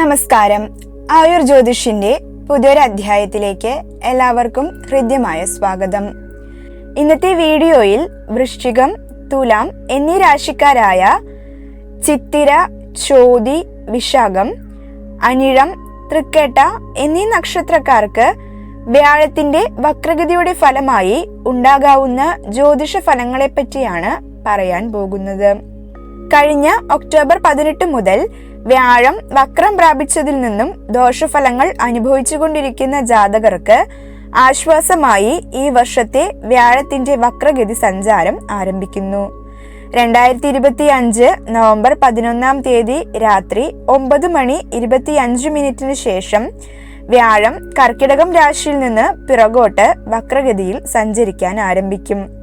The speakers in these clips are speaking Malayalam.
നമസ്കാരം. ആയുർ ജ്യോതിഷിന്റെ പുതിയൊരു അധ്യായത്തിലേക്ക് എല്ലാവർക്കും ഹൃദ്യമായ സ്വാഗതം. ഇന്നത്തെ വീഡിയോയിൽ വൃശ്ചികം തുലാം എന്നീ രാശിക്കാരായ ചിത്തിര ചോതി വിശാഖം അനിഴം തൃക്കേട്ട എന്നീ നക്ഷത്രക്കാർക്ക് വ്യാഴത്തിന്റെ വക്രഗതിയുടെ ഫലമായി ഉണ്ടാകാവുന്ന ജ്യോതിഷ ഫലങ്ങളെ പറ്റിയാണ് പറയാൻ പോകുന്നത്. കഴിഞ്ഞ ഒക്ടോബർ പതിനെട്ട് മുതൽ വ്യാഴം വക്രം പ്രാപിച്ചതിൽ നിന്നും ദോഷഫലങ്ങൾ അനുഭവിച്ചുകൊണ്ടിരിക്കുന്ന ജാതകർക്ക് ആശ്വാസമായി ഈ വർഷത്തെ വ്യാഴത്തിന്റെ വക്രഗതി സഞ്ചാരം ആരംഭിക്കുന്നു. രണ്ടായിരത്തി ഇരുപത്തി അഞ്ച് നവംബർ പതിനൊന്നാം തീയതി രാത്രി ഒമ്പത് മണി ഇരുപത്തി അഞ്ച് മിനിറ്റിന് ശേഷം വ്യാഴം കർക്കിടകം രാശിയിൽ നിന്ന് പിറകോട്ട് വക്രഗതിയിൽ സഞ്ചരിക്കാൻ ആരംഭിക്കും.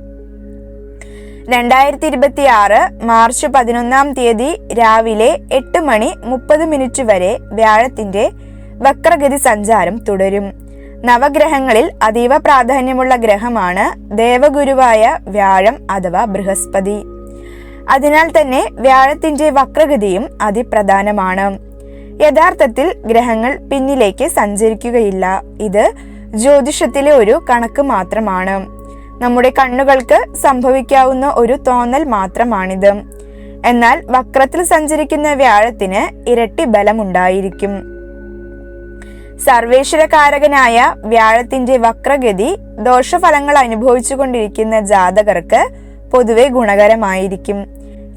രണ്ടായിരത്തി ഇരുപത്തി ആറ് മാർച്ച് പതിനൊന്നാം തീയതി രാവിലെ എട്ട് മണി മുപ്പത് മിനിറ്റ് വരെ വ്യാഴത്തിന്റെ വക്രഗതി സഞ്ചാരം തുടരും. നവഗ്രഹങ്ങളിൽ അതീവ പ്രാധാന്യമുള്ള ഗ്രഹമാണ് ദേവഗുരുവായ വ്യാഴം അഥവാ ബൃഹസ്പതി. അതിനാൽ തന്നെ വ്യാഴത്തിന്റെ വക്രഗതിയും അതിപ്രധാനമാണ്. യഥാർത്ഥത്തിൽ ഗ്രഹങ്ങൾ പിന്നിലേക്ക് സഞ്ചരിക്കുകയില്ല. ഇത് ജ്യോതിഷത്തിലെ ഒരു കണക്ക് മാത്രമാണ്. നമ്മുടെ കണ്ണുകൾക്ക് സംഭവിക്കാവുന്ന ഒരു തോന്നൽ മാത്രമാണിത്. എന്നാൽ വക്രത്തിൽ സഞ്ചരിക്കുന്ന വ്യാഴത്തിന് ഇരട്ടി ബലമുണ്ടായിരിക്കും. സർവേശ്വരകാരകനായ വ്യാഴത്തിന്റെ വക്രഗതി ദോഷഫലങ്ങൾ അനുഭവിച്ചുകൊണ്ടിരിക്കുന്ന ജാതകർക്ക് പൊതുവെ ഗുണകരമായിരിക്കും.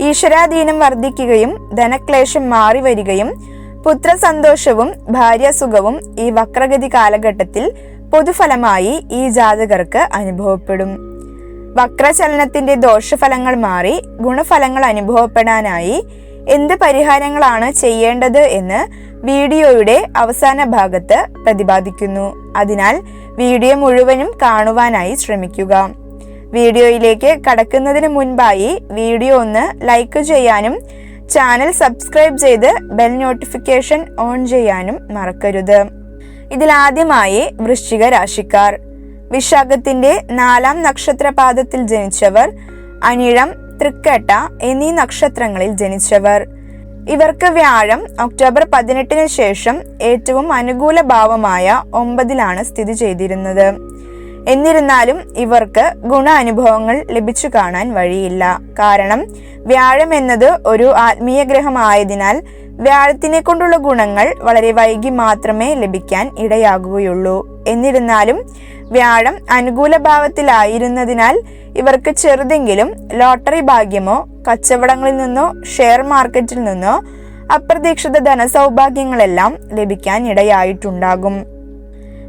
ഈശ്വരാധീനം വർദ്ധിക്കുകയും ധനക്ലേശം മാറി വരികയും പുത്രസന്തോഷവും ഭാര്യസുഖവും ഈ വക്രഗതി കാലഘട്ടത്തിൽ പൊതുഫലമായി ഈ ജാതകർക്ക് അനുഭവപ്പെടും. വക്രചലനത്തിന്റെ ദോഷഫലങ്ങൾ മാറി ഗുണഫലങ്ങൾ അനുഭവപ്പെടാനായി എന്ത് പരിഹാരങ്ങളാണ് ചെയ്യേണ്ടത് എന്ന് വീഡിയോയുടെ അവസാന ഭാഗത്ത് പ്രതിപാദിക്കുന്നു. അതിനാൽ വീഡിയോ മുഴുവനും കാണുവാനായി ശ്രമിക്കുക. വീഡിയോയിലേക്ക് കടക്കുന്നതിന് മുൻപായി വീഡിയോ ഒന്ന് ലൈക്ക് ചെയ്യാനും ചാനൽ സബ്സ്ക്രൈബ് ചെയ്ത് ബെൽ നോട്ടിഫിക്കേഷൻ ഓൺ ചെയ്യാനും മറക്കരുത്. ഇതിൽ ആദ്യമായി വൃശ്ചിക രാശിക്കാർ. വിശാഖത്തിന്റെ നാലാം നക്ഷത്രപാദത്തിൽ ജനിച്ചവർ അനിഴം തൃക്കേട്ട എന്നീ നക്ഷത്രങ്ങളിൽ ജനിച്ചവർ. ഇവർക്ക് വ്യാഴം ഒക്ടോബർ പതിനെട്ടിന് ശേഷം ഏറ്റവും അനുകൂല ഭാവമായ ഒമ്പതിലാണ് സ്ഥിതി ചെയ്തിരുന്നത്. എന്നിരുന്നാലും ഇവർക്ക് ഗുണ അനുഭവങ്ങൾ ലഭിച്ചു കാണാൻ വഴിയില്ല. കാരണം വ്യാഴം എന്നത് ഒരു ആത്മീയ ഗ്രഹമായതിനാൽ വ്യാഴത്തിനെ കൊണ്ടുള്ള ഗുണങ്ങൾ വളരെ വൈകി മാത്രമേ ലഭിക്കാൻ ഇടയാകുകയുള്ളൂ. എന്നിരുന്നാലും വ്യാഴം അനുകൂല ഭാവത്തിലായിരുന്നതിനാൽ ഇവർക്ക് ചെറുതെങ്കിലും ലോട്ടറി ഭാഗ്യമോ കച്ചവടങ്ങളിൽ നിന്നോ ഷെയർ മാർക്കറ്റിൽ നിന്നോ അപ്രതീക്ഷിത ധനസൗഭാഗ്യങ്ങളെല്ലാം ലഭിക്കാൻ ഇടയായിട്ടുണ്ടാകും.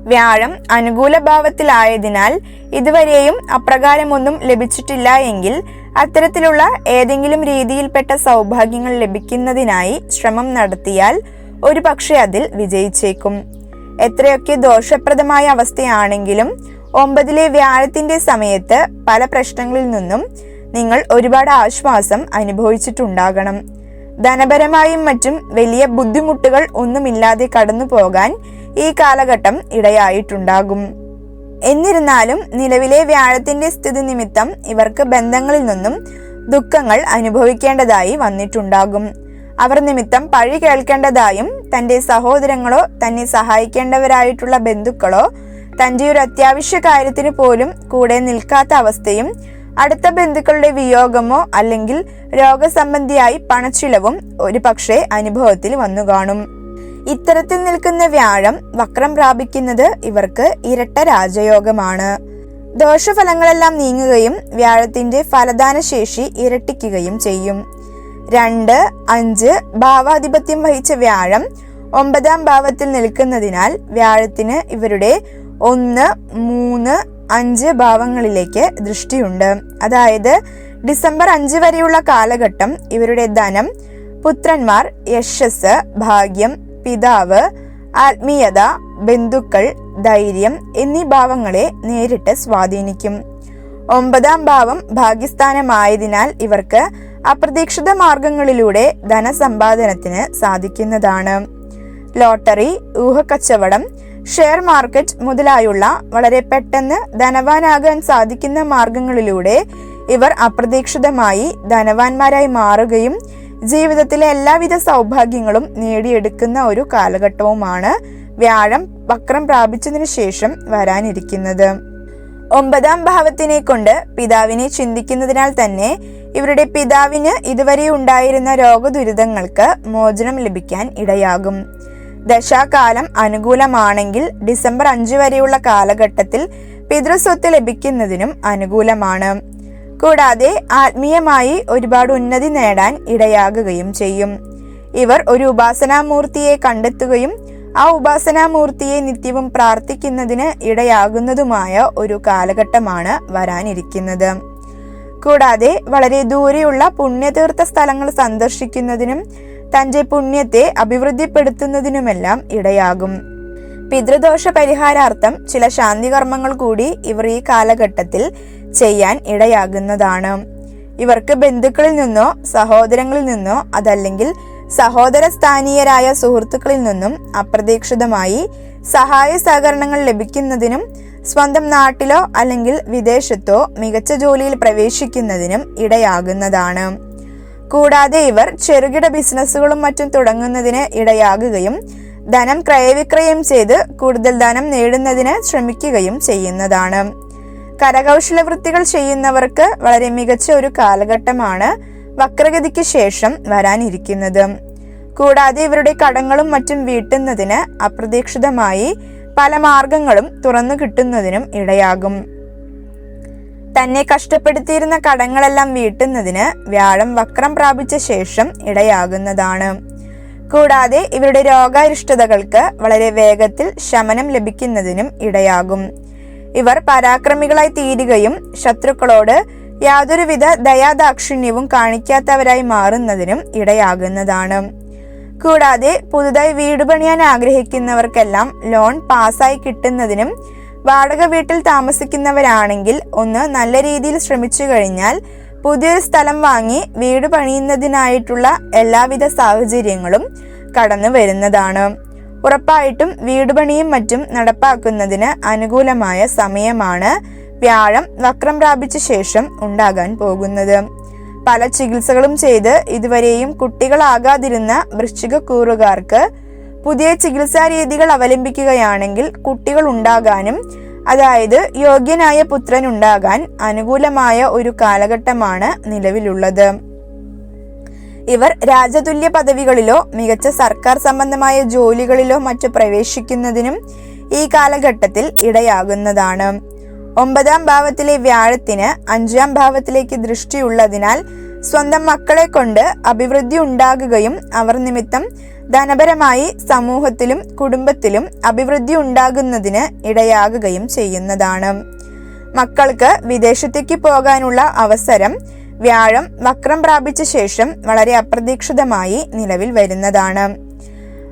വ്യാഴം അനുകൂല ഭാവത്തിലായതിനാൽ ഇതുവരെയും അപ്രകാരമൊന്നും ലഭിച്ചിട്ടില്ല എങ്കിൽ അത്തരത്തിലുള്ള ഏതെങ്കിലും രീതിയിൽപ്പെട്ട സൗഭാഗ്യങ്ങൾ ലഭിക്കുന്നതിനായി ശ്രമം നടത്തിയാൽ ഒരു പക്ഷേ അതിൽ വിജയിച്ചേക്കും. എത്രയൊക്കെ ദോഷപ്രദമായ അവസ്ഥയാണെങ്കിലും ഒമ്പതിലെ വ്യാഴത്തിന്റെ സമയത്ത് പല പ്രശ്നങ്ങളിൽ നിന്നും നിങ്ങൾ ഒരുപാട് ആശ്വാസം അനുഭവിച്ചിട്ടുണ്ടാകണം. ധനപരമായും മറ്റും വലിയ ബുദ്ധിമുട്ടുകൾ ഒന്നുമില്ലാതെ കടന്നു പോകാൻ ഈ കാലഘട്ടം ഇടയായിട്ടുണ്ടാകും. എന്നിരുന്നാലും നിലവിലെ വ്യാഴത്തിന്റെ സ്ഥിതി നിമിത്തം ഇവർക്ക് ബന്ധങ്ങളിൽ നിന്നും ദുഃഖങ്ങൾ അനുഭവിക്കേണ്ടതായി വന്നിട്ടുണ്ടാകും. അവർ നിമിത്തം പഴി കേൾക്കേണ്ടതായും തന്റെ സഹോദരങ്ങളോ തന്നെ സഹായിക്കേണ്ടവരായിട്ടുള്ള ബന്ധുക്കളോ തന്റെ ഒരു അത്യാവശ്യ കാര്യത്തിന് പോലും കൂടെ നിൽക്കാത്ത അവസ്ഥയും അടുത്ത ബന്ധുക്കളുടെ വിയോഗമോ അല്ലെങ്കിൽ രോഗസംബന്ധിയായി പണച്ചിലവും ഒരു പക്ഷേ അനുഭവത്തിൽ വന്നു കാണും. ഇത്തരത്തിൽ നിൽക്കുന്ന വ്യാഴം വക്രം പ്രാപിക്കുന്നത് ഇവർക്ക് ഇരട്ട രാജയോഗമാണ്. ദോഷഫലങ്ങളെല്ലാം നീങ്ങുകയും വ്യാഴത്തിന്റെ ഫലദാന ശേഷി ഇരട്ടിക്കുകയും ചെയ്യും. രണ്ട് അഞ്ച് ഭാവാധിപത്യം വഹിച്ച വ്യാഴം ഒമ്പതാം ഭാവത്തിൽ നിൽക്കുന്നതിനാൽ വ്യാഴത്തിന് ഇവരുടെ ഒന്ന് മൂന്ന് അഞ്ച് ഭാവങ്ങളിലേക്ക് ദൃഷ്ടിയുണ്ട്. അതായത് ഡിസംബർ അഞ്ച് വരെയുള്ള കാലഘട്ടം ഇവരുടെ ധനം പുത്രന്മാർ യശസ് ഭാഗ്യം പിതാവ് ആത്മീയത ബന്ധുക്കൾ ധൈര്യം എന്നീ ഭാവങ്ങളെ നേരിട്ട് സ്വാധീനിക്കും. ഒമ്പതാം ഭാവം ഭാഗ്യസ്ഥാനമായതിനാൽ ഇവർക്ക് അപ്രതീക്ഷിത മാർഗങ്ങളിലൂടെ ധനസമ്പാദനത്തിന് സാധിക്കുന്നതാണ്. ലോട്ടറി ഊഹക്കച്ചവടം ഷെയർ മാർക്കറ്റ് മുതലായുള്ള വളരെ പെട്ടെന്ന് ധനവാനാകാൻ സാധിക്കുന്ന മാർഗങ്ങളിലൂടെ ഇവർ അപ്രതീക്ഷിതമായി ധനവാന്മാരായി മാറുകയും ജീവിതത്തിലെ എല്ലാവിധ സൗഭാഗ്യങ്ങളും നേടിയെടുക്കുന്ന ഒരു കാലഘട്ടവുമാണ് വ്യാഴം വക്രം പ്രാപിച്ചതിനു ശേഷം വരാനിരിക്കുന്നത്. ഒമ്പതാം ഭാവത്തിനെ കൊണ്ട് പിതാവിനെ ചിന്തിക്കുന്നതിനാൽ തന്നെ ഇവരുടെ പിതാവിന് ഇതുവരെ ഉണ്ടായിരുന്ന രോഗദുരിതങ്ങൾക്ക് മോചനം ലഭിക്കാൻ ഇടയാകും. ദശാകാലം അനുകൂലമാണെങ്കിൽ ഡിസംബർ അഞ്ച് വരെയുള്ള കാലഘട്ടത്തിൽ പിതൃസ്വത്ത് ലഭിക്കുന്നതിനും അനുകൂലമാണ്. കൂടാതെ ആത്മീയമായി ഒരുപാട് ഉന്നതി നേടാൻ ഇടയാകുകയും ചെയ്യും. ഇവർ ഒരു ഉപാസനാമൂർത്തിയെ കണ്ടെത്തുകയും ആ ഉപാസനാമൂർത്തിയെ നിത്യവും പ്രാർത്ഥിക്കുന്നതിന് ഇടയാകുന്നതുമായ ഒരു കാലഘട്ടമാണ് വരാനിരിക്കുന്നത്. കൂടാതെ വളരെ ദൂരെയുള്ള പുണ്യതീർത്ഥ സ്ഥലങ്ങൾ സന്ദർശിക്കുന്നതിനും തന്റെ പുണ്യത്തെ അഭിവൃദ്ധിപ്പെടുത്തുന്നതിനുമെല്ലാം ഇടയാകും. പിതൃദോഷ പരിഹാരാർത്ഥം ചില ശാന്തികർമ്മങ്ങൾ കൂടി ഇവർ ഈ കാലഘട്ടത്തിൽ ചെയ്യാൻ ഇടയാകുന്നതാണ്. ഇവർക്ക് ബന്ധുക്കളിൽ നിന്നോ സഹോദരങ്ങളിൽ നിന്നോ അതല്ലെങ്കിൽ സഹോദര സ്ഥാനീയരായ സുഹൃത്തുക്കളിൽ നിന്നും അപ്രതീക്ഷിതമായി സഹായ സഹകരണങ്ങൾ ലഭിക്കുന്നതിനും സ്വന്തം നാട്ടിലോ അല്ലെങ്കിൽ വിദേശത്തോ മികച്ച ജോലിയിൽ പ്രവേശിക്കുന്നതിനും ഇടയാകുന്നതാണ്. കൂടാതെ ഇവർ ചെറുകിട ബിസിനസ്സുകളും മറ്റും തുടങ്ങുന്നതിന് ഇടയാകുകയും ധനം ക്രയവിക്രയം ചെയ്ത് കൂടുതൽ ധനം നേടുന്നതിന് ശ്രമിക്കുകയും ചെയ്യുന്നതാണ്. കരകൗശല വൃത്തികൾ ചെയ്യുന്നവർക്ക് വളരെ മികച്ച ഒരു കാലഘട്ടമാണ് വക്രഗതിക്ക് ശേഷം വരാനിരിക്കുന്നത്. കൂടാതെ ഇവരുടെ കടങ്ങളും മറ്റും വീട്ടുന്നതിന് അപ്രതീക്ഷിതമായി പല മാർഗങ്ങളും തുറന്നു കിട്ടുന്നതിനും ഇടയാകും. തന്നെ കഷ്ടപ്പെടുത്തിയിരുന്ന കടങ്ങളെല്ലാം വീട്ടുന്നതിന് വ്യാഴം വക്രം പ്രാപിച്ച ശേഷം ഇടയാകുന്നതാണ്. കൂടാതെ ഇവരുടെ രോഗാരിഷ്ടതകൾക്ക് വളരെ വേഗത്തിൽ ശമനം ലഭിക്കുന്നതിനും ഇടയാകും. ഇവർ പരാക്രമികളായി തീരുകയും ശത്രുക്കളോട് യാതൊരുവിധ ദയാദാക്ഷിണ്യവും കാണിക്കാത്തവരായി മാറുന്നതിനും ഇടയാകുന്നതാണ്. കൂടാതെ പുതുതായി വീട് പണിയാൻ ആഗ്രഹിക്കുന്നവർക്കെല്ലാം ലോൺ പാസ്സായി കിട്ടുന്നതിനും വാടക വീട്ടിൽ താമസിക്കുന്നവരാണെങ്കിൽ ഒന്ന് നല്ല രീതിയിൽ ശ്രമിച്ചു കഴിഞ്ഞാൽ പുതിയൊരു സ്ഥലം വാങ്ങി വീട് പണിയുന്നതിനായിട്ടുള്ള എല്ലാവിധ സാഹചര്യങ്ങളും കടന്നു വരുന്നതാണ്. ഉറപ്പായിട്ടും വീട് പണിയും മറ്റും നടപ്പാക്കുന്നതിന് അനുകൂലമായ സമയമാണ് വ്യാഴം വക്രം പ്രാപിച്ച ശേഷം ഉണ്ടാകാൻ പോകുന്നത്. പല ചികിത്സകളും ചെയ്ത് ഇതുവരെയും കുട്ടികളാകാതിരുന്ന വൃശ്ചിക കൂറുകാർക്ക് പുതിയ ചികിത്സാ രീതികൾ അവലംബിക്കുകയാണെങ്കിൽ കുട്ടികൾ ഉണ്ടാകാനും അതായത് യോഗ്യനായ പുത്രൻ ഉണ്ടാകാൻ അനുകൂലമായ ഒരു കാലഘട്ടമാണ് നിലവിലുള്ളത്. ഇവർ രാജതുല്യ പദവികളിലോ മികച്ച സർക്കാർ സംബന്ധമായ ജോലികളിലോ മറ്റു പ്രവേശിക്കുന്നതിനും ഈ കാലഘട്ടത്തിൽ ഇടയാകുന്നതാണ്. ഒമ്പതാം ഭാവത്തിലെ വ്യാഴത്തിന് അഞ്ചാം ഭാവത്തിലേക്ക് ദൃഷ്ടിയുള്ളതിനാൽ സ്വന്തം മക്കളെ കൊണ്ട് അഭിവൃദ്ധി ഉണ്ടാകുകയും അവർ നിമിത്തം ധനപരമായി സമൂഹത്തിലും കുടുംബത്തിലും അഭിവൃദ്ധി ഉണ്ടാകുന്നതിന് ഇടയാകുകയും ചെയ്യുന്നതാണ്. മക്കൾക്ക് വിദേശത്തേക്ക് പോകാനുള്ള അവസരം വ്യാഴം വക്രം പ്രാപിച്ച ശേഷം വളരെ അപ്രതീക്ഷിതമായി നിലവിൽ വരുന്നതാണ്.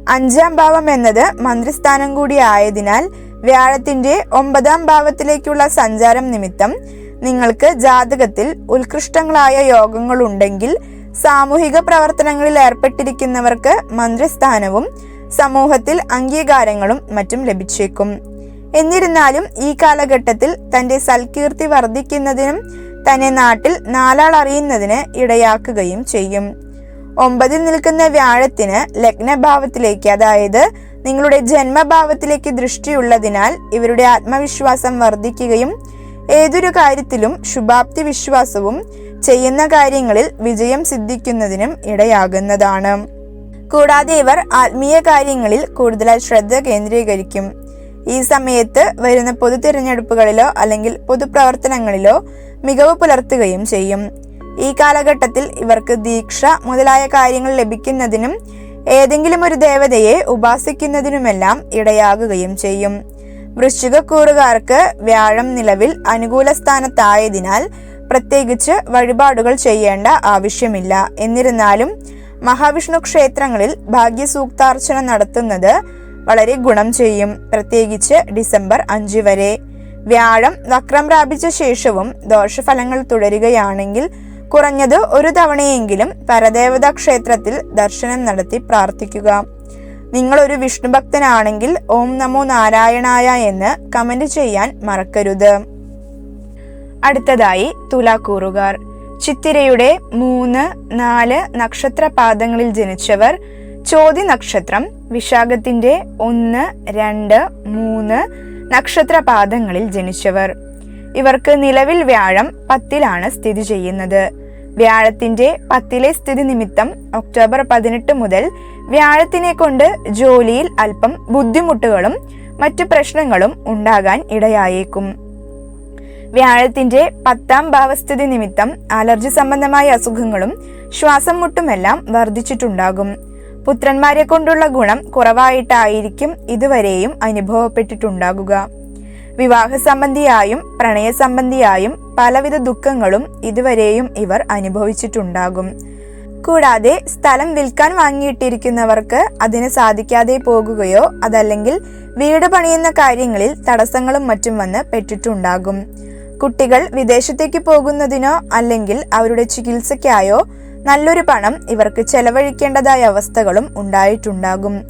അഞ്ചാം ഭാവം എന്നത് മന്ത്രിസ്ഥാനം കൂടി ആയതിനാൽ വ്യാഴത്തിന്റെ ഒമ്പതാം ഭാവത്തിലേക്കുള്ള സഞ്ചാരം നിമിത്തം നിങ്ങൾക്ക് ജാതകത്തിൽ ഉത്കൃഷ്ടങ്ങളായ യോഗങ്ങളുണ്ടെങ്കിൽ സാമൂഹിക പ്രവർത്തനങ്ങളിൽ ഏർപ്പെട്ടിരിക്കുന്നവർക്ക് മന്ത്രിസ്ഥാനവും സമൂഹത്തിൽ അംഗീകാരങ്ങളും മറ്റും ലഭിച്ചേക്കും. എന്നിരുന്നാലും ഈ കാലഘട്ടത്തിൽ തന്റെ സൽകീർത്തി വർദ്ധിക്കുന്നതിനും തന്നെ നാട്ടിൽ നാലാൾ അറിയുന്നതിന് ഇടയാക്കുകയും ചെയ്യും. ഒമ്പതിൽ നിൽക്കുന്ന വ്യാഴത്തിന് ലഗ്നഭാവത്തിലേക്ക് അതായത് നിങ്ങളുടെ ജന്മഭാവത്തിലേക്ക് ദൃഷ്ടിയുള്ളതിനാൽ ഇവരുടെ ആത്മവിശ്വാസം വർദ്ധിക്കുകയും ഏതൊരു കാര്യത്തിലും ശുഭാപ്തി വിശ്വാസവും ചെയ്യുന്ന കാര്യങ്ങളിൽ വിജയം സിദ്ധിക്കുന്നതിനും ഇടയാകുന്നതാണ്. കൂടാതെ ഇവർ ആത്മീയ കാര്യങ്ങളിൽ കൂടുതലായി ശ്രദ്ധ കേന്ദ്രീകരിക്കും. ഈ സമയത്ത് വരുന്ന പൊതു തിരഞ്ഞെടുപ്പുകളിലോ അല്ലെങ്കിൽ പൊതുപ്രവർത്തനങ്ങളിലോ മികവ് പുലർത്തുകയും ചെയ്യും. ഈ കാലഘട്ടത്തിൽ ഇവർക്ക് ദീക്ഷ മുതലായ കാര്യങ്ങൾ ലഭിക്കുന്നതിനും ഏതെങ്കിലും ഒരു ദേവതയെ ഉപാസിക്കുന്നതിനുമെല്ലാം ഇടയാകുകയും ചെയ്യും. വൃശ്ചികക്കൂറുകാർക്ക് വ്യാഴം നിലവിൽ അനുകൂല സ്ഥാനത്തായതിനാൽ പ്രത്യേകിച്ച് വഴിപാടുകൾ ചെയ്യേണ്ട ആവശ്യമില്ല. എന്നിരുന്നാലും മഹാവിഷ്ണു ക്ഷേത്രങ്ങളിൽ ഭാഗ്യസൂക്താർച്ചന നടത്തുന്നത് വളരെ ഗുണം ചെയ്യും. പ്രത്യേകിച്ച് ഡിസംബർ അഞ്ച് വരെ. വ്യാഴം വക്രം പ്രാപിച്ച ശേഷവും ദോഷഫലങ്ങൾ തുടരുകയാണെങ്കിൽ കുറഞ്ഞത് ഒരു തവണയെങ്കിലും പരദേവതാ ക്ഷേത്രത്തിൽ ദർശനം നടത്തി പ്രാർത്ഥിക്കുക. നിങ്ങൾ ഒരു വിഷ്ണുഭക്തനാണെങ്കിൽ ഓം നമോ നാരായണായ എന്ന് കമന്റ് ചെയ്യാൻ മറക്കരുത്. അടുത്തതായി തുലാക്കൂറുകാർ. ചിത്തിരയുടെ മൂന്ന് നാല് നക്ഷത്രപാദങ്ങളിൽ ജനിച്ചവർ ചോതി നക്ഷത്രം വിശാഖത്തിന്റെ ഒന്ന് രണ്ട് മൂന്ന് നക്ഷത്രപാദങ്ങളിൽ ജനിച്ചവർ. ഇവർക്ക് നിലവിൽ വ്യാഴം പത്തിലാണ് സ്ഥിതി ചെയ്യുന്നത്. വ്യാഴത്തിന്റെ പത്തിലെ സ്ഥിതി നിമിത്തം ഒക്ടോബർ പതിനെട്ട് മുതൽ വ്യാഴത്തിനെ കൊണ്ട് ജോലിയിൽ അല്പം ബുദ്ധിമുട്ടുകളും മറ്റു പ്രശ്നങ്ങളും ഉണ്ടാകാൻ ഇടയായേക്കും. വ്യാഴത്തിന്റെ പത്താം ഭാവസ്ഥിതി നിമിത്തം അലർജി സംബന്ധമായ അസുഖങ്ങളും ശ്വാസം മുട്ടുമെല്ലാം വർദ്ധിച്ചിട്ടുണ്ടാകും. പുത്രന്മാരെ കൊണ്ടുള്ള ഗുണം കുറവായിട്ടായിരിക്കും ഇതുവരെയും അനുഭവപ്പെട്ടിട്ടുണ്ടാകുക. വിവാഹ സംബന്ധിയായും പ്രണയ സംബന്ധിയായും പലവിധ ദുഃഖങ്ങളും ഇതുവരെയും ഇവർ അനുഭവിച്ചിട്ടുണ്ടാകും. കൂടാതെ സ്ഥലം വിൽക്കാൻ വാങ്ങിയിട്ടിരിക്കുന്നവർക്ക് അതിന് സാധിക്കാതെ പോകുകയോ അതല്ലെങ്കിൽ വീട് പണിയുന്ന കാര്യങ്ങളിൽ തടസ്സങ്ങളും മറ്റും വന്ന് പെട്ടിട്ടുണ്ടാകും. കുട്ടികൾ വിദേശത്തേക്ക് പോകുന്നതിനോ അല്ലെങ്കിൽ അവരുടെ ചികിത്സയ്ക്കായോ നല്ലൊരു പണം ഇവർക്ക് ചെലവഴിക്കേണ്ടതായ അവസ്ഥകളും ഉണ്ടായിട്ടുണ്ടാകും.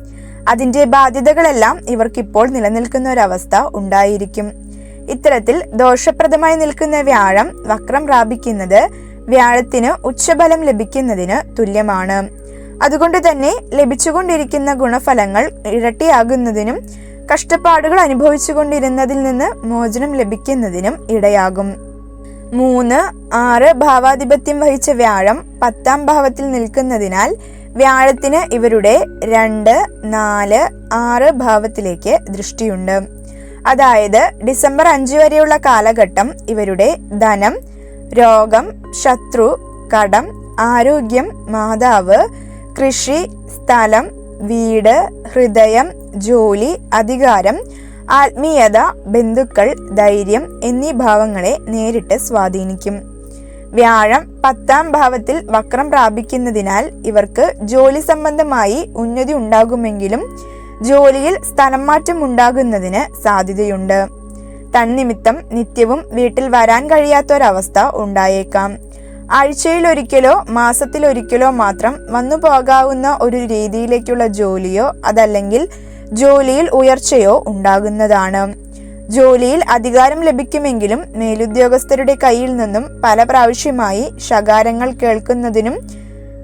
അതിന്റെ ബാധ്യതകളെല്ലാം ഇവർക്കിപ്പോൾ നിലനിൽക്കുന്ന ഒരവസ്ഥ ഉണ്ടായിരിക്കും. ഇത്തരത്തിൽ ദോഷപ്രദമായി നിൽക്കുന്ന വ്യാഴം വക്രം പ്രാപിക്കുന്നത് വ്യാഴത്തിന് ഉച്ചബലം ലഭിക്കുന്നതിന് തുല്യമാണ്. അതുകൊണ്ട് തന്നെ ലഭിച്ചുകൊണ്ടിരിക്കുന്ന ഗുണഫലങ്ങൾ ഇരട്ടിയാകുന്നതിനും കഷ്ടപ്പാടുകൾ അനുഭവിച്ചുകൊണ്ടിരുന്നതിൽ നിന്ന് മോചനം ലഭിക്കുന്നതിനും ഇടയാകും. മൂന്ന് ആറ് ഭാവാധിപത്യം വഹിച്ച വ്യാഴം പത്താം ഭാവത്തിൽ നിൽക്കുന്നതിനാൽ വ്യാഴത്തിന് ഇവരുടെ രണ്ട് നാല് ആറ് ഭാവത്തിലേക്ക് ദൃഷ്ടിയുണ്ട്. അതായത് ഡിസംബർ അഞ്ച് വരെയുള്ള കാലഘട്ടം ഇവരുടെ ധനം രോഗം ശത്രു കടം ആരോഗ്യം മാതാവ് കൃഷി സ്ഥലം വീട് ഹൃദയം ജോലി അധികാരം ആത്മീയത ബന്ധുക്കൾ ധൈര്യം എന്നീ ഭാവങ്ങളെ നേരിട്ട് സ്വാധീനിക്കും. വ്യാഴം പത്താം ഭാവത്തിൽ വക്രം പ്രാപിക്കുന്നതിനാൽ ഇവർക്ക് ജോലി സംബന്ധമായി ഉന്നതി ഉണ്ടാകുമെങ്കിലും ജോലിയിൽ സ്ഥലം മാറ്റം ഉണ്ടാകുന്നതിന് സാധ്യതയുണ്ട്. തന്നിമിത്തം നിത്യവും വീട്ടിൽ വരാൻ കഴിയാത്തൊരവസ്ഥ ഉണ്ടായേക്കാം. മാസത്തിൽ ഒരിക്കലോ മാത്രം വന്നു പോകാവുന്ന ഒരു രീതിയിലേക്കുള്ള ജോലിയോ അതല്ലെങ്കിൽ ജോലിയിൽ ഉയർച്ചയോ ഉണ്ടാകുന്നതാണ്. ജോലിയിൽ അധികാരം ലഭിക്കുമെങ്കിലും മേലുദ്യോഗസ്ഥരുടെ കയ്യിൽ നിന്നും പല പ്രാവശ്യമായി ശകാരങ്ങൾ കേൾക്കുന്നതിനും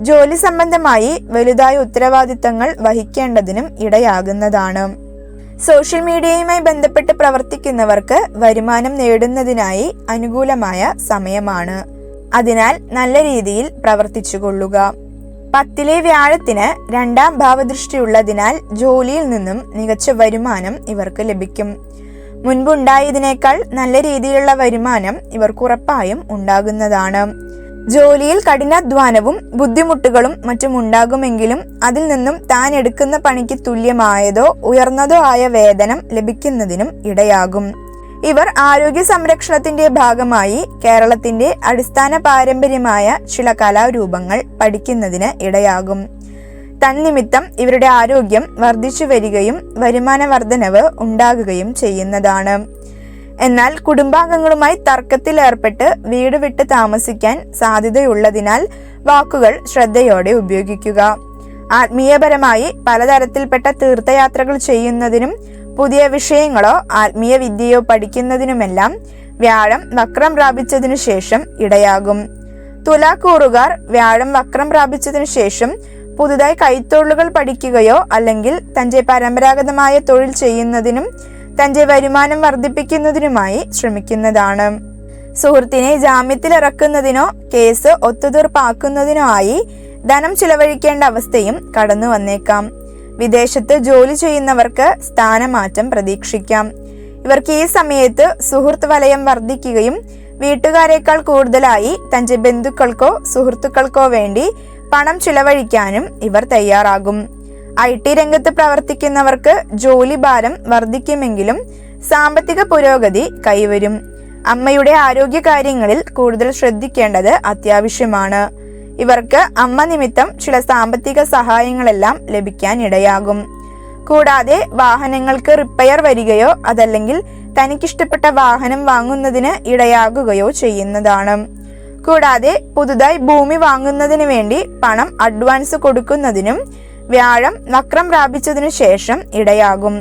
ജോലി സംബന്ധമായി വലുതായ ഉത്തരവാദിത്തങ്ങൾ വഹിക്കേണ്ടതിനും ഇടയാകുന്നതാണ്. സോഷ്യൽ മീഡിയയുമായി ബന്ധപ്പെട്ട് പ്രവർത്തിക്കുന്നവർക്ക് വരുമാനം നേടുന്നതിനായി അനുകൂലമായ സമയമാണ്. അതിനാൽ നല്ല രീതിയിൽ പ്രവർത്തിച്ചുകൊള്ളുക. പത്തിലെ വ്യാഴത്തിന് രണ്ടാം ഭാവദൃഷ്ടിയുള്ളതിനാൽ ജോലിയിൽ നിന്നും മികച്ച വരുമാനം ഇവർക്ക് ലഭിക്കും. മുൻപുണ്ടായതിനേക്കാൾ നല്ല രീതിയിലുള്ള വരുമാനം ഇവർക്ക് ഉറപ്പായും ഉണ്ടാകുന്നതാണ്. ജോലിയിൽ കഠിനാധ്വാനവും ബുദ്ധിമുട്ടുകളും മറ്റും ഉണ്ടാകുമെങ്കിലും അതിൽ നിന്നും താൻ എടുക്കുന്ന പണിക്ക് തുല്യമായതോ ഉയർന്നതോ ആയ വേതനം ലഭിക്കുന്നതിനും ഇടയാകും. ഇവർ ആരോഗ്യ സംരക്ഷണത്തിന്റെ ഭാഗമായി കേരളത്തിന്റെ അടിസ്ഥാന പാരമ്പര്യമായ ചില കലാരൂപങ്ങൾ പഠിക്കുന്നതിന് ഇടയാകും. തന്നിമിത്തം ഇവരുടെ ആരോഗ്യം വർദ്ധിച്ചു വരികയും വരുമാന വർധനവ് ഉണ്ടാകുകയും ചെയ്യുന്നതാണ്. എന്നാൽ കുടുംബാംഗങ്ങളുമായി തർക്കത്തിലേർപ്പെട്ട് വീട് വിട്ട് താമസിക്കാൻ സാധ്യതയുള്ളതിനാൽ വാക്കുകൾ ശ്രദ്ധയോടെ ഉപയോഗിക്കുക. ആത്മീയപരമായി പലതരത്തിൽപ്പെട്ട തീർത്ഥയാത്രകൾ ചെയ്യുന്നതിനും പുതിയ വിഷയങ്ങളോ ആത്മീയ വിദ്യയോ പഠിക്കുന്നതിനുമെല്ലാം വ്യാഴം വക്രം പ്രാപിച്ചതിനു ശേഷം ഇടയാകും. തുലാക്കൂറുകാർ വ്യാഴം വക്രം പ്രാപിച്ചതിനു ശേഷം പുതുതായി കൈത്തൊഴിലുകൾ പഠിക്കുകയോ അല്ലെങ്കിൽ തന്റെ പരമ്പരാഗതമായ തൊഴിൽ ചെയ്യുന്നതിനും തന്റെ വരുമാനം വർദ്ധിപ്പിക്കുന്നതിനുമായി ശ്രമിക്കുന്നതാണ്. സുഹൃത്തിനെ ജാമ്യത്തിൽ ഇറക്കുന്നതിനോ കേസ് ഒത്തുതീർപ്പാക്കുന്നതിനോ ആയി ധനം ചിലവഴിക്കേണ്ട അവസ്ഥയും കടന്നു വന്നേക്കാം വിദേശത്ത് ജോലി ചെയ്യുന്നവർക്ക് സ്ഥാനമാറ്റം പ്രതീക്ഷിക്കാം. ഇവർക്ക് ഈ സമയത്ത് സുഹൃത്ത് വലയം വർദ്ധിക്കുകയും വീട്ടുകാരേക്കാൾ കൂടുതലായി തന്റെ ബന്ധുക്കൾക്കോ സുഹൃത്തുക്കൾക്കോ വേണ്ടി പണം ചിലവഴിക്കാനും ഇവർ തയ്യാറാകും. ഐ ടി രംഗത്ത് പ്രവർത്തിക്കുന്നവർക്ക് ജോലി ഭാരം വർദ്ധിക്കുമെങ്കിലും സാമ്പത്തിക പുരോഗതി കൈവരും. അമ്മയുടെ ആരോഗ്യ കാര്യങ്ങളിൽ കൂടുതൽ ശ്രദ്ധിക്കേണ്ടത് അത്യാവശ്യമാണ്. ഇവർക്ക് അമ്മ നിമിത്തം ചില സാമ്പത്തിക സഹായങ്ങളെല്ലാം ലഭിക്കാൻ ഇടയാകും. കൂടാതെ വാഹനങ്ങൾക്ക് റിപ്പയർ വരികയോ അതല്ലെങ്കിൽ തനിക്കിഷ്ടപ്പെട്ട വാഹനം വാങ്ങുന്നതിന് ഇടയാകുകയോ ചെയ്യുന്നതാണ്. കൂടാതെ പുതുതായി ഭൂമി വാങ്ങുന്നതിന് വേണ്ടി പണം അഡ്വാൻസ് കൊടുക്കുന്നതിനും വ്യാഴം വക്രം പ്രാപിച്ചതിനു ശേഷം ഇടയാകും.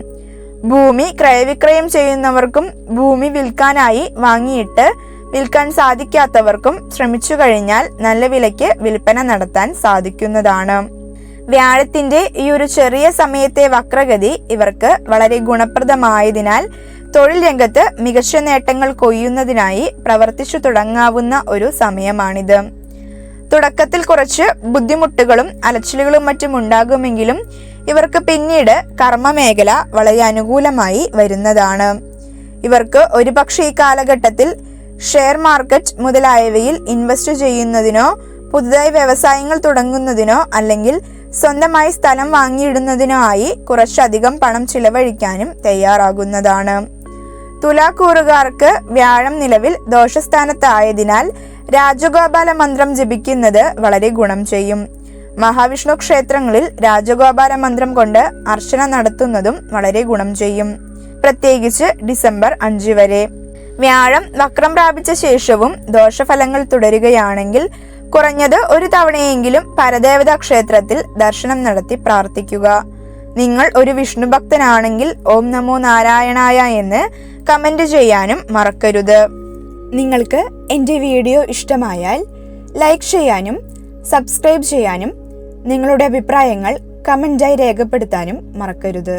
ഭൂമി ക്രയവിക്രയം ചെയ്യുന്നവർക്കും ഭൂമി വിൽക്കാനായി വാങ്ങിയിട്ട് വിൽക്കാൻ സാധിക്കാത്തവർക്കും ശ്രമിച്ചു കഴിഞ്ഞാൽ നല്ല വിലയ്ക്ക് വിൽപ്പന നടത്താൻ സാധിക്കുന്നതാണ്. വ്യാഴത്തിന്റെ ഈ ഒരു ചെറിയ സമയത്തെ വക്രഗതി ഇവർക്ക് വളരെ ഗുണപ്രദമായതിനാൽ തൊഴിൽ രംഗത്ത് മികച്ച നേട്ടങ്ങൾ കൊയ്യുന്നതിനായി പ്രവർത്തിച്ചു തുടങ്ങാവുന്ന ഒരു സമയമാണിത്. തുടക്കത്തിൽ കുറച്ച് ബുദ്ധിമുട്ടുകളും അലച്ചിലുകളും മറ്റും ഉണ്ടാകുമെങ്കിലും ഇവർക്ക് പിന്നീട് കർമ്മമേഖല വളരെ അനുകൂലമായി വരുന്നതാണ്. ഇവർക്ക് ഒരുപക്ഷെ ഈ കാലഘട്ടത്തിൽ ഷെയർ മാർക്കറ്റ് മുതലായവയിൽ ഇൻവെസ്റ്റ് ചെയ്യുന്നതിനോ പുതുതായി വ്യവസായങ്ങൾ തുടങ്ങുന്നതിനോ അല്ലെങ്കിൽ സ്വന്തമായി സ്ഥലം വാങ്ങിയിടുന്നതിനോ ആയി കുറച്ചധികം പണം ചിലവഴിക്കാനും തയ്യാറാകുന്നതാണ്. തുലാക്കൂറുകാർക്ക് വ്യാഴം നിലവിൽ ദോഷസ്ഥാനത്തായതിനാൽ രാജഗോപാല മന്ത്രം ജപിക്കുന്നത് വളരെ ഗുണം ചെയ്യും. മഹാവിഷ്ണു ക്ഷേത്രങ്ങളിൽ രാജഗോപാല മന്ത്രം കൊണ്ട് അർച്ചന നടത്തുന്നതും വളരെ ഗുണം ചെയ്യും. പ്രത്യേകിച്ച് ഡിസംബർ അഞ്ച് വരെ. വ്യാഴം വക്രം പ്രാപിച്ച ശേഷവും ദോഷഫലങ്ങൾ തുടരുകയാണെങ്കിൽ കുറഞ്ഞത് ഒരു തവണയെങ്കിലും പരദേവതാ ക്ഷേത്രത്തിൽ ദർശനം നടത്തി പ്രാർത്ഥിക്കുക. നിങ്ങൾ ഒരു വിഷ്ണു ഭക്തനാണെങ്കിൽ ഓം നമോ നാരായണായ എന്ന് കമന്റ് ചെയ്യാനും മറക്കരുത്. നിങ്ങൾക്ക് എന്റെ വീഡിയോ ഇഷ്ടമായാൽ ലൈക്ക് ചെയ്യാനും സബ്സ്ക്രൈബ് ചെയ്യാനും നിങ്ങളുടെ അഭിപ്രായങ്ങൾ കമന്റായി രേഖപ്പെടുത്താനും മറക്കരുത്.